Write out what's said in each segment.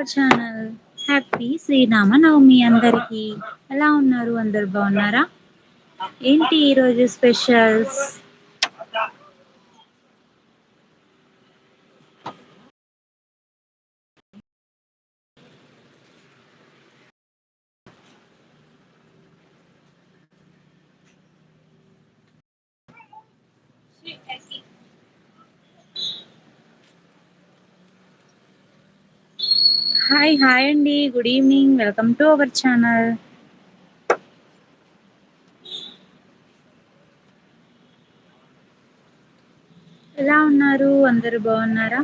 Our channel happy Sri Rama అందరికి. ఎలా ఉన్నారు? అందరు బాగున్నారా? ఏంటి ఈరోజు స్పెషల్స్ హాయ్ హాయ్ అండి. Good evening welcome to our channel ఎలా ఉన్నారు? అందరు బాగున్నారా?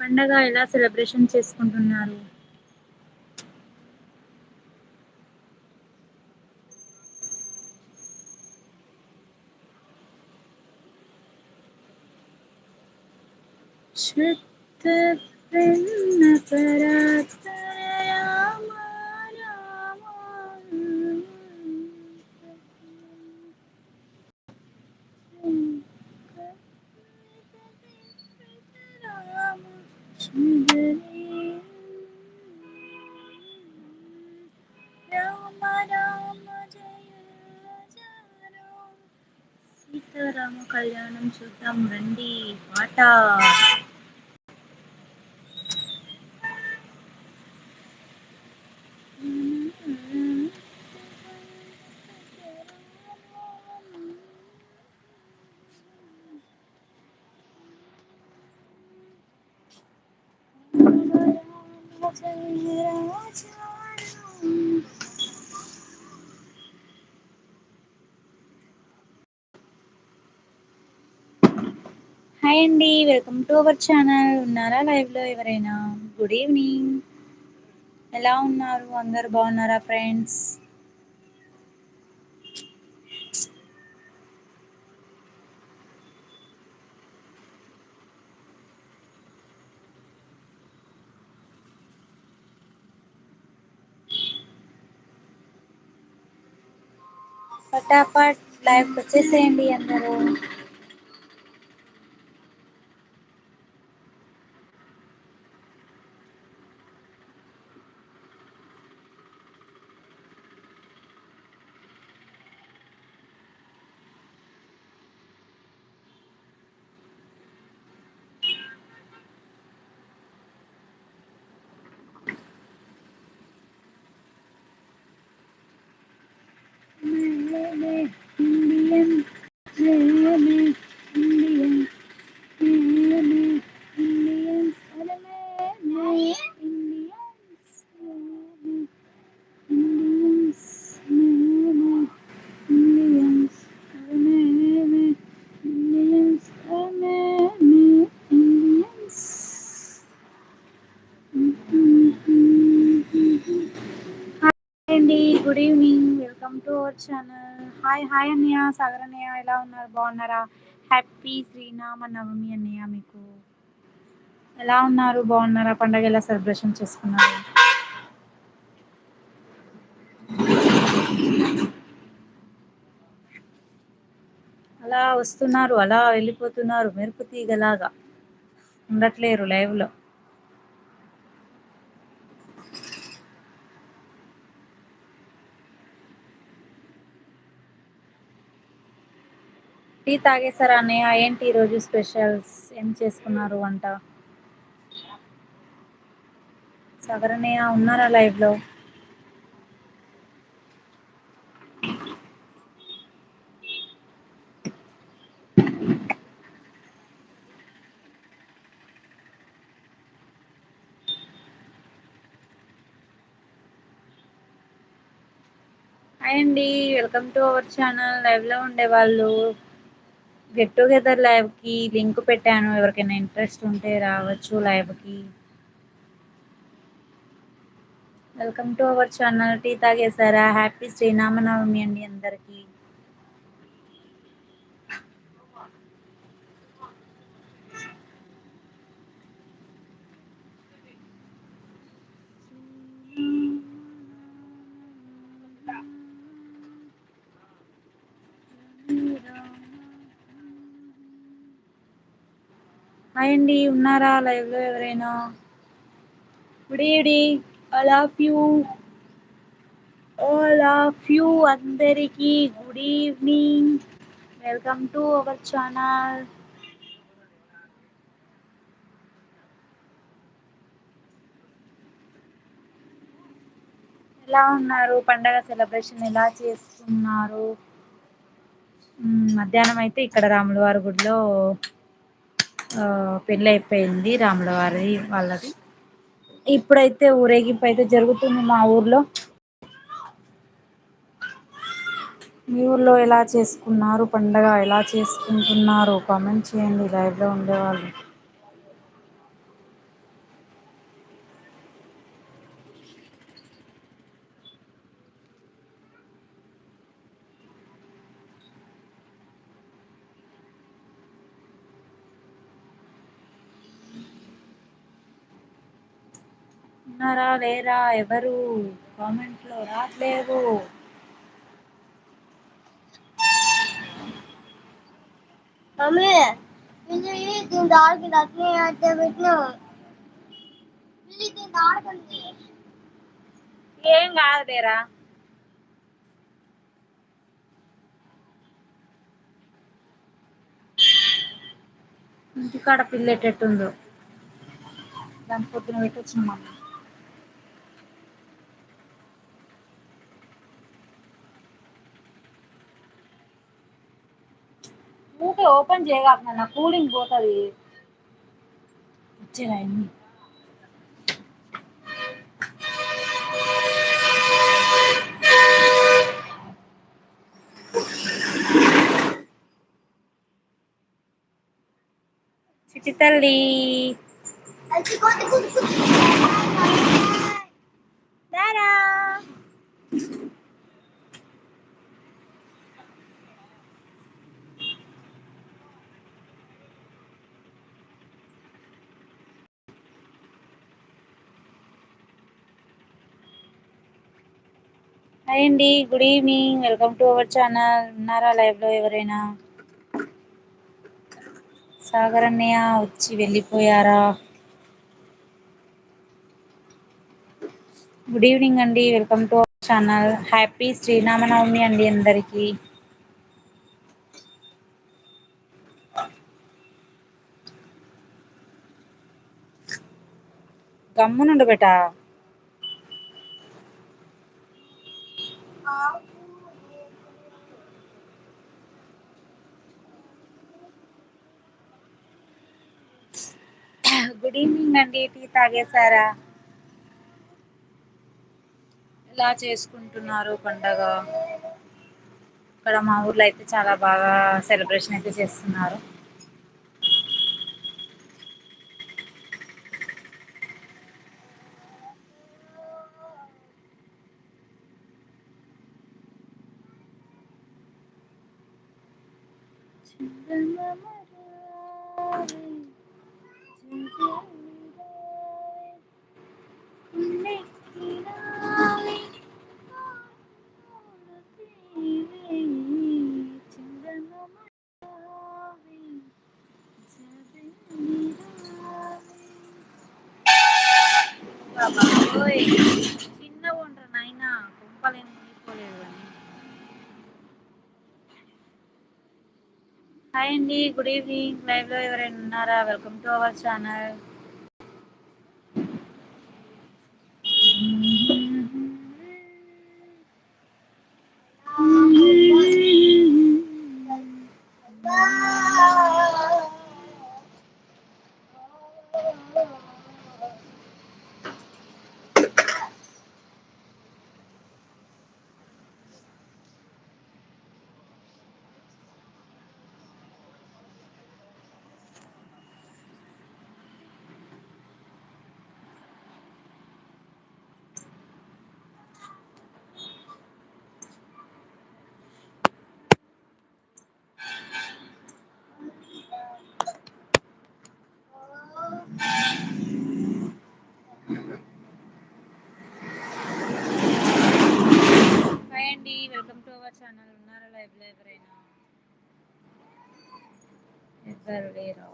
పండగ ఎలా సెలబ్రేషన్ చేసుకుంటున్నారు? శుద్ధ పరాత్పర రామ రామ రామ రామ జయ జయ రామ సీతారామ కళ్యాణం చూద్దాం రండి పాట హాయ్ అండి వెల్కమ్ టు అవర్ ఛానల్. ఉన్నారా లైవ్లో ఎవరైనా? Good evening. ఎలా ఉన్నారు? అందరు బాగున్నారా ఫ్రెండ్స్? పటాపట్ లైవ్ వచ్చేసేయండి అందరూ. ఇండియన్ ఇండియన్ హాయ్ అండి గుడ్ ఈవినింగ్ హాయ్ హాయ్ అన్నయ్య సాగర్ అన్నయ్య ఎలా ఉన్నారు? బాగున్నారా? హ్యాపీ శ్రీనామ నవమి అన్నయ్య మీకు. ఎలా ఉన్నారు? బాగున్నారా? పండగ ఎలా సెలబ్రేషన్ చేసుకున్నారు? అలా వస్తున్నారు అలా వెళ్ళిపోతున్నారు మెరుపు తీగలాగా. ఉండట్లేరు లైవ్ టీ తాగేసారా అన్నయ్య? ఏంటి ఈ రోజు స్పెషల్స్? ఏం చేసుకున్నారు వంట? సగరనయ్య ఉన్నారా లైవ్లో హాయ్ అండి. Welcome to our channel. లైవ్లో ఉండే వాళ్ళు గెట్ టుగెదర్ లైవ్కి లింక్ పెట్టాను. ఎవరికైనా ఇంట్రెస్ట్ ఉంటే రావచ్చు లైవ్కి. Welcome to our channel tea తాగేసారా happy Sriramanavami అండి అందరికి. హాయ్ అండి ఉన్నారా? లైవ్లో ఎవరైనా? Good evening all of you all of you అందరికి good evening welcome to our channel ఎలా ఉన్నారు? పండగ సెలబ్రేషన్ ఎలా చేసుకున్నారు మధ్యాహ్నం అయితే ఇక్కడ రాములవారి గుడిలో పెళ్ళి అయిపోయింది రాముల వారి వాళ్ళది. ఇప్పుడైతే ఊరేగింపు అయితే జరుగుతుంది మా ఊర్లో. మీ ఊర్లో ఎలా చేసుకున్నారు? పండగ ఎలా చేసుకుంటున్నారు? కామెంట్ చేయండి. లైవ్లో ఉండేవాళ్ళు. ఉన్నారా లేరా? ఎవరు? కామెంట్లో మమ్మీ పెట్టినావు. ఆడుకుంది ఏం కాదు లేరా? ఇంటికాడ పిల్ల ఎట్టెట్టుందో దాని పొద్దున పెట్టొచ్చిన మల్ల ఊకే ఓపెన్ చేయగాకు నాన్న కూలింగ్ పోతది. ఇచ్చేరా చిట్టి తల్లి. రారా హాయ్ అండి good evening. Welcome to our channel. ఉన్నారా లైవ్లో ఎవరైనా? సాగర్ అన్నయ్య వచ్చి వెళ్ళిపోయారా? గుడ్ ఈవినింగ్ అండి. Welcome to our channel. Happy Sriramanavami అండి అందరికి. గమ్మునుండు బేటా గుడ్ ఈవినింగ్ అండి. టీ తాగేసారా ఎలా చేసుకుంటున్నారు పండగ? ఇక్కడ మా ఊర్లో అయితే చాలా బాగా సెలబ్రేషన్ అయితే చేస్తున్నారు. చందమామ చిన్న చిన్నగా ఉండ్రా నాయనా కొంపలేం మునిగిపోలేదు కానీ. హాయ్ అండి గుడ్ ఈవినింగ్. లైవ్లో ఎవరైనా ఉన్నారా? Welcome to our channel hi అండి వెల్కమ్ టు అవర్ ఛానల్ ఉన్నారా లైవ్లో ఎవరైనా ఎవ్వరు లేరు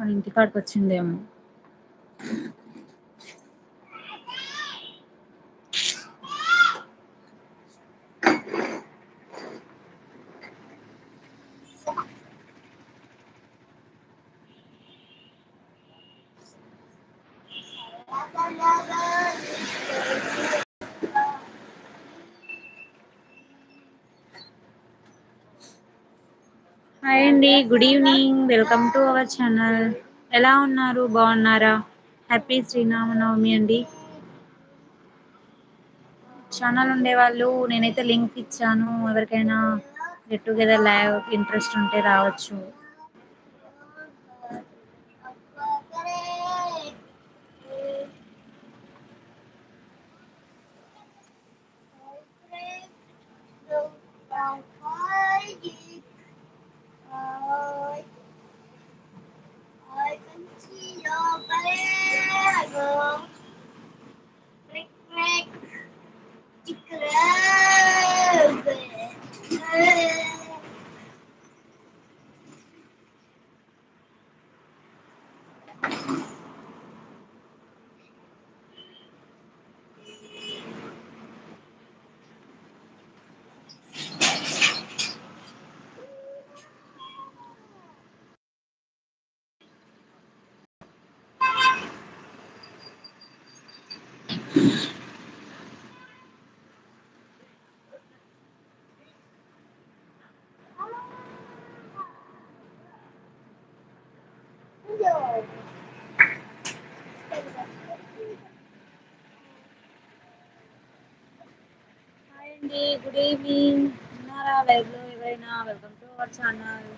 మన ఇంటికాడికి వచ్చిందేమో హాయ్ అండి good evening welcome to our channel ఎలా ఉన్నారు బాగున్నారా హ్యాపీ శ్రీరామనవమి అండి ఛానల్ ఉండే వాళ్ళు నేనైతే లింక్ ఇచ్చాను ఎవరికైనా గెట్ టుగెదర్ లైవ్ ఇంట్రెస్ట్ ఉంటే రావచ్చు Bye. గుడ్ ఈవినింగ్ ఉన్నారా లైవ్ ఎవరైనా వెల్కమ్ టు అవర్ ఛానల్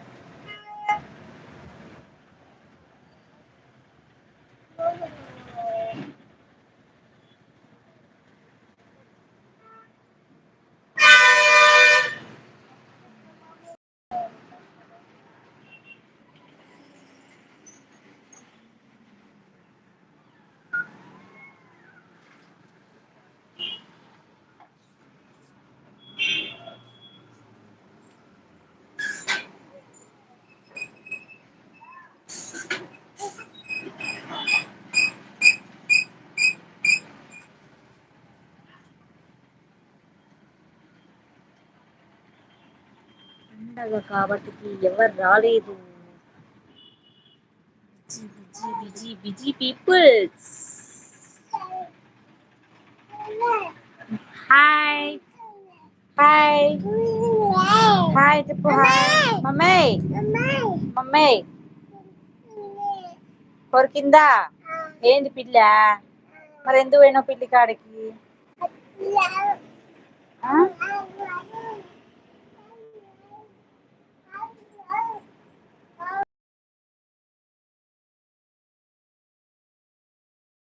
పండగ కాబట్టికి ఎవరు రాలేదు. Busy busy busy busy peoples. Hi. Hi. Hi చెప్పు హాయ్. మమ్మీ. మమ్మీ. కొరికిందా? ఏంది పిల్ల? మరి ఎందుకు పోయినావు పిల్లి కాడికి?